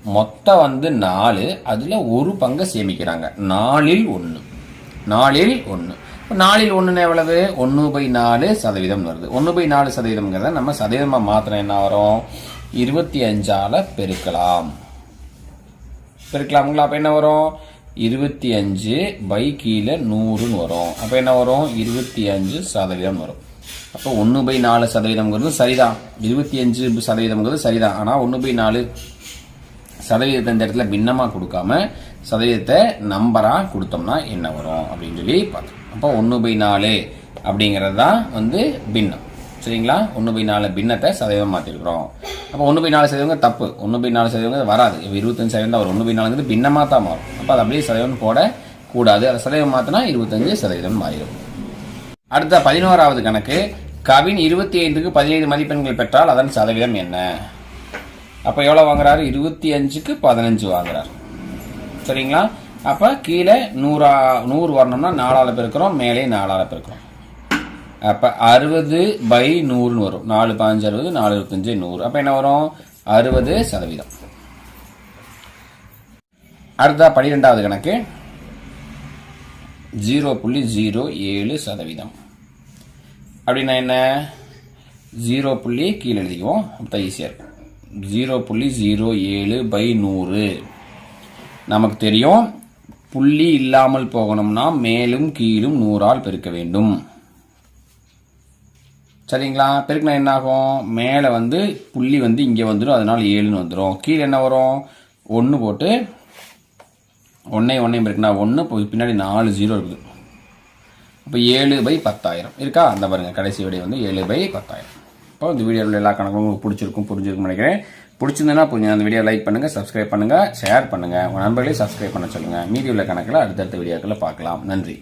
மொத்தம் வந்து நாலு அதுல ஒரு பங்கை சேமிக்கிறாங்க. நாலில் ஒன்று நாலில் ஒன்று நாலில் ஒன்றுன்னு எவ்வளவு? ஒன்று பை நாலு சதவீதம் வருது. ஒன்று பை நாலு சதவீதம்ங்கிறத நம்ம சதவீதமாக மாத்திரம் என்ன வரும்? இருபத்தி அஞ்சால பெருக்கலாம். பெருக்கலாமுங்களா? அப்போ என்ன வரும்? இருபத்தி அஞ்சு பை கீழே நூறுன்னு வரும். அப்போ என்ன வரும்? இருபத்தி அஞ்சு சதவீதம் வரும். அப்போ ஒன்று பை நாலு சதவீதம்ங்கிறது சரிதான். இருபத்தி அஞ்சு சதவீதம்ங்கிறது சரிதான். ஆனால் ஒன்று பை நாலு சதவீதத்தை இந்த இடத்துல பின்னமாக கொடுக்காம சதவீதத்தை நம்பராக கொடுத்தோம்னா என்ன வரும்? அப்படின்னு சொல்லி பார்த்தோம் அப்போ ஒன்று பை நாலு அப்படிங்கிறது தான் வந்து பின்னம். சரிங்களா? ஒன்று பை நாலு பின்னத்தை சதவீதம் மாற்றிருக்கிறோம் அப்போ ஒன்று பை நாலு சதவீதம் தப்பு. ஒன்று பை நாலு சதவீதம் வராது. இப்போ இருபத்தஞ்சு சதவீதம் தான் வரும். ஒன்று பை நாலுங்கிறது பின்னமாக தான் மாறும். அப்போ அது அப்படியே சதவீதம் போடக்கூடாது. அதை சதவீதம் மாற்றினா இருபத்தஞ்சு சதவீதம் மாறிடும். அடுத்த பதினோராவது கணக்கு. கவின் இருபத்தி ஐந்துக்கு பதினைந்து மதிப்பெண்கள் பெற்றால் அதன் சதவீதம் என்ன? அப்போ எவ்வளோ வாங்குறாரு? இருபத்தி அஞ்சுக்கு பதினஞ்சு வாங்குறாரு. சரிங்களா? அப்போ கீழே நூறா நூறு வரணும்னா நாலால் பெருக்கிறோம் மேலே நாலால் பெருக்கிறோம். அப்போ அறுபது பை நூறுன்னு வரும். நாலு பாஞ்சு அறுபது நாலு இருபத்தஞ்சு நூறு. அப்போ என்ன வரும்? அறுபது சதவீதம். அடுத்தா பனிரெண்டாவது கணக்கு. ஜீரோ புள்ளி ஜீரோ ஏழு சதவீதம். அப்படின்னா என்ன? ஜீரோ புள்ளி கீழே எழுதிக்குவோம். அப்போ ஈஸியாக இருக்கும். ஜீரோ புள்ளி ஜீரோ ஏழு பை நூறு. நமக்கு தெரியும். புள்ளி இல்லாமல் போகணும்னா மேலும் கீழும் நூறால் பெருக்க வேண்டும். சரிங்களா? பெருக்கினா என்ன ஆகும் மேலே வந்து புள்ளி வந்து இங்கே வந்துடும் அதனால ஏழுன்னு வந்துடும் கீழே என்ன வரும்? ஒன்று போட்டு ஒன்னே ஒன்றையும் பெருக்கினா ஒன்று இப்போ பின்னாடி நாலு ஜீரோ இருக்குது. இப்போ ஏழு பை பத்தாயிரம். இருக்கா? அந்த பாருங்கள் கடைசி விடை வந்து ஏழு பை பத்தாயிரம். இப்போ இந்த வீடியோவில் எல்லா கணக்கும் உங்களுக்கு பிடிச்சிருக்கும் புரிஞ்சிருக்கும் நினைக்கிறேன். பிடிச்சிருந்தனா புரிஞ்சு அந்த வீடியோ லைக் பண்ணுங்கள் சப்ஸ்கிரைப் பண்ணுங்கள் ஷேர் பண்ணுங்கள் உங்கள் நண்பர்களையும் சப்ஸ்கிரைப் பண்ண சொல்லுங்கள் மீதி உள்ள கணக்கில் அடுத்தடுத்த வீடியோக்களை பார்க்கலாம். நன்றி.